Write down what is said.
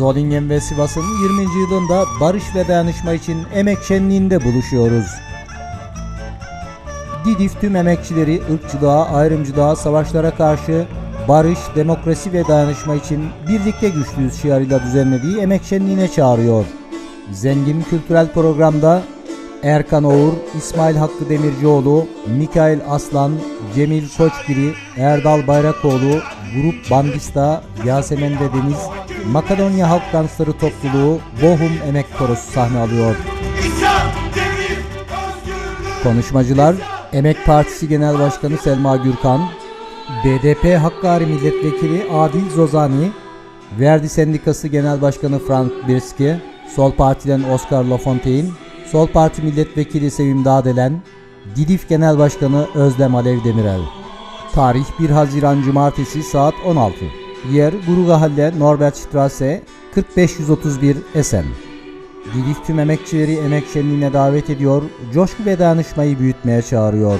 Zolingen ve Sivas'ın 20. yılında barış ve dayanışma için emek şenliğinde buluşuyoruz. Didif tüm emekçileri ırkçılığa, ayrımcılığa, savaşlara karşı barış, demokrasi ve dayanışma için birlikte güçlüyüz şiarıyla düzenlediği emek şenliğine çağırıyor. Zengin kültürel programda Erkan Oğur, İsmail Hakkı Demircioğlu, Mikail Aslan, Cemil Koçgiri, Erdal Bayrakoğlu, Grup Bandista, Yasemen ve Deniz, Makedonya Halk Dansları Topluluğu, Bohum Emek Korosu sahne alıyor. Konuşmacılar Emek Partisi Genel Başkanı Selma Gürkan, BDP Hakkari Milletvekili Adil Zozani, Verdi Sendikası Genel Başkanı Frank Birski, Sol Parti'den Oscar Lafontaine, Sol Parti Milletvekili Sevim Dağdelen, Didif Genel Başkanı Özlem Alev Demirel. Tarih 1 Haziran Cumartesi saat 16. Yer Gurugahalle Norbert Strasse 4531 Esen. Didif tüm emekçileri emek şenliğine davet ediyor, coşku ve dayanışmayı büyütmeye çağırıyor.